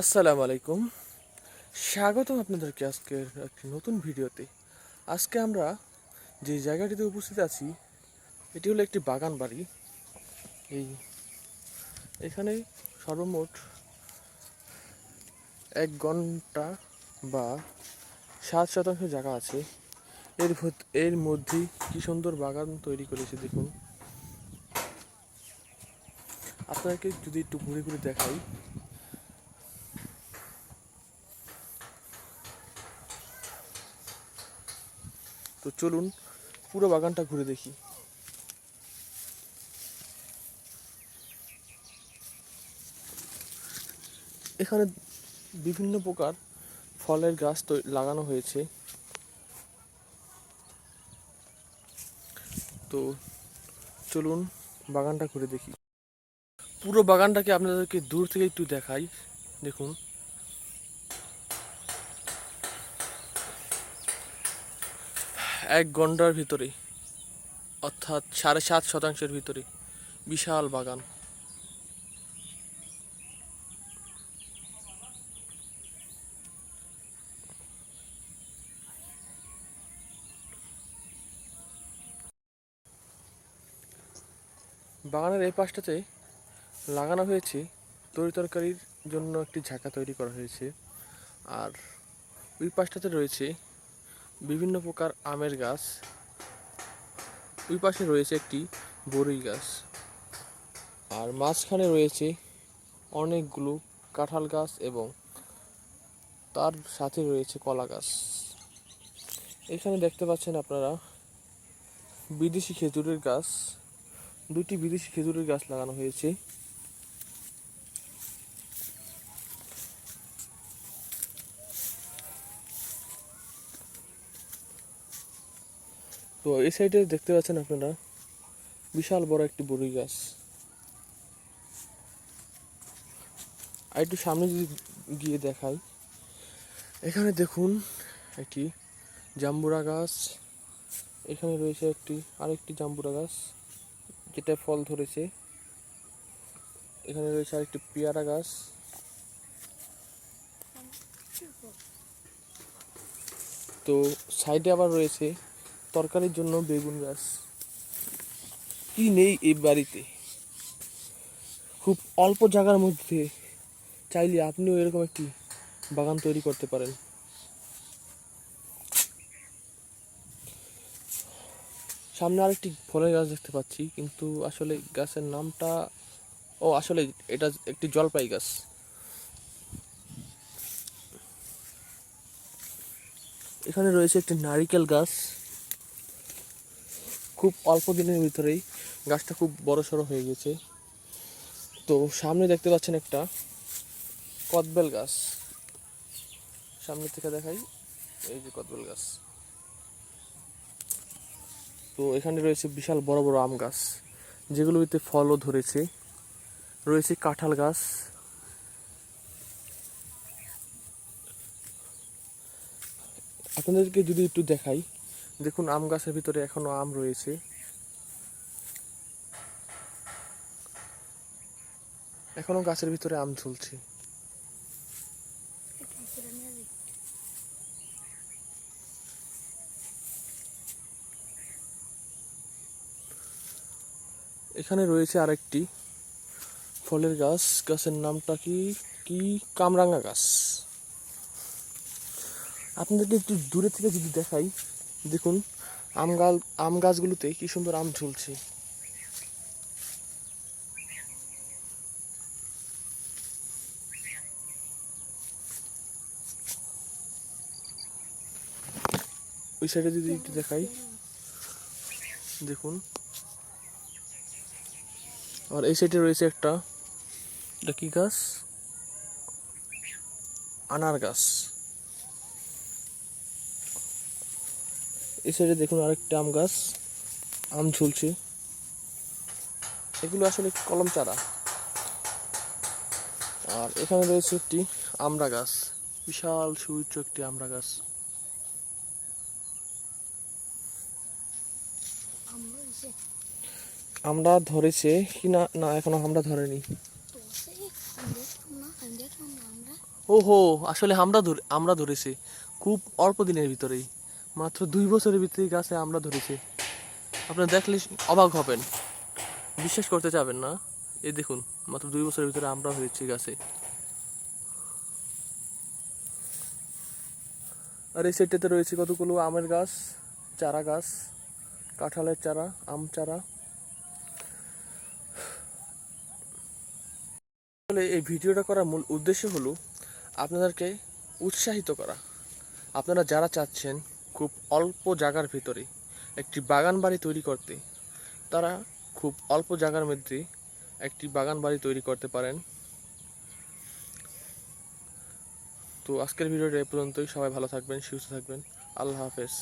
আসসালামু আলাইকুম। স্বাগতম আপনাদেরকে আজকের একটি নতুন ভিডিওতে। আজকে আমরা যে জায়গাটিতে উপস্থিত আছি, এটি হলো একটি বাগান বাড়ি। এই এখানে সর্বমোট এক ঘণ্টা বা সাত শতাংশ জায়গা আছে। এর এর মধ্যেই কি সুন্দর বাগান তৈরি করেছে দেখুন। আপনাকে যদি একটু ঘুরে ঘুরে দেখাই। তো চলুন পুরো বাগানটা ঘুরে দেখি। এখানে বিভিন্ন প্রকার ফলের গাছ লাগানো হয়েছে। তো চলুন বাগানটা ঘুরে দেখি। পুরো বাগানটাকে আপনাদেরকে দূর থেকে একটু দেখাই। দেখুন। এক ঘণ্টার ভিতরে অর্থাৎ সাড়ে সাত শতাংশের ভিতরে বিশাল বাগান। বাগানের এই পাশটাতে লাগানো হয়েছে তরি তরকারির জন্য একটি ঝাঁকা তৈরি করা হয়েছে। আর ওই পাশটাতে রয়েছে বিভিন্ন প্রকার আমের গাছ। ওই পাশে রয়েছে একটি বড়ই গাছ। আর মাঝখানে রয়েছে অনেকগুলো কাঁঠাল গাছ এবং তার সাথে রয়েছে কলা গাছ। এখানে দেখতে পাচ্ছেন আপনারা বিদেশি খেজুরের গাছ। দুটি বিদেশি খেজুরের গাছ লাগানো হয়েছে। তো এই সাইডে দেখতে পাচ্ছেন আপনারা, বিশাল বড় একটি বড়ই গাছ। আর একটু সামনে যদি গিয়ে দেখাই, এখানে দেখুন একটি জাম্বুরা গাছ, এখানে রয়েছে একটি, আরেকটি জাম্বুরা গাছ, যেটা ফল ধরেছে। এখানে রয়েছে আরেকটি পেয়ারা গাছ। তো সাইডে আবার রয়েছে তরকারির জন্য বেগুন গাছ। কি নেই এই বাড়িতে? খুব অল্প জায়গার মধ্যে চাইলে আপনিও এরকম একটি বাগান তৈরি করতে পারেন। সামনে আরেকটি ফলের গাছ দেখতে পাচ্ছি, কিন্তু আসলে গাছের নামটা, ও আসলে এটা একটি জলপাই গাছ। এখানে রয়েছে একটি নারিকেল গাছ। খুব অল্প দিনের ভিতরেই গাছটা খুব বড় সড়ো হয়ে গেছে। তো সামনে দেখতে পাচ্ছেন একটা কদবেল গাছ। সামনে থেকে দেখাই, এই যে কদবেল গাছ। তো এখানে রয়েছে বিশাল বড় বড় আম গাছ, যেগুলোতে ফলও ধরেছে। রয়েছে কাঁঠাল গাছ। আপনাদেরকে যদি একটু দেখাই দেখুন, আম গাছের ভিতরে এখনও আম রয়েছে। এখনও গাছের ভিতরে আম ঝুলছে। এখানে রয়েছে আরেকটি ফলের গাছ। গাছের নামটা কি? কি? কামরাঙ্গা গাছ। আপনাদেরকে একটু দূরে থেকে যদি দেখাই দেখুন, আম গাল আম গাছগুলোতে কি সুন্দর আম ঝুলছে। ওই সাইডে যদি একটু দেখাই, দেখুন। আর এই সাইডে রয়েছে একটা, এটা কি গাছ? আনার গাছ। এই দেখুন আরেকটা আম গাছ, আম ঝুলছে। এগুলো আসলে কলম চারা। আর এখানে রয়েছে একটি আমড়া গাছ, বিশাল সুউচ্চ একটি আমড়া গাছ। আমরা ধরেছে কি না না, এখনও আমরা ধরেনি। আমরা ওহো, আসলে আমরা ধরে আমরা ধরেছি। খুব অল্প দিনের ভিতরেই। মাত্র দুই বছরের ভিতরেই গাছে আমরা ধরেছি। আপনারা দেখলে অবাক হবেন। বিশ্বাস করতে চাবেন না। এই দেখুন, মাত্র দুই বছরের ভিতরে আমরা হয়েছি গাছে। আর এই সাইডটাতে রয়েছে কতগুলো আমের গাছ, চারা গাছ, কাঁঠালের চারা, আম চারা। আসলে এই ভিডিওটা করার মূল উদ্দেশ্য হলো, আপনাদেরকে উৎসাহিত করা। আপনারা যারা চাচ্ছেন খুব অল্প জায়গার ভিতরে একটি বাগান বাড়ি তৈরি করতে। তারা খুব অল্প জায়গার মধ্যে একটি বাগান বাড়ি তৈরি করতে পারেন। তো আজকের ভিডিওটা এ পর্যন্তই। সবাই ভালো থাকবেন, সুস্থ থাকবেন। আল্লাহ হাফেজ।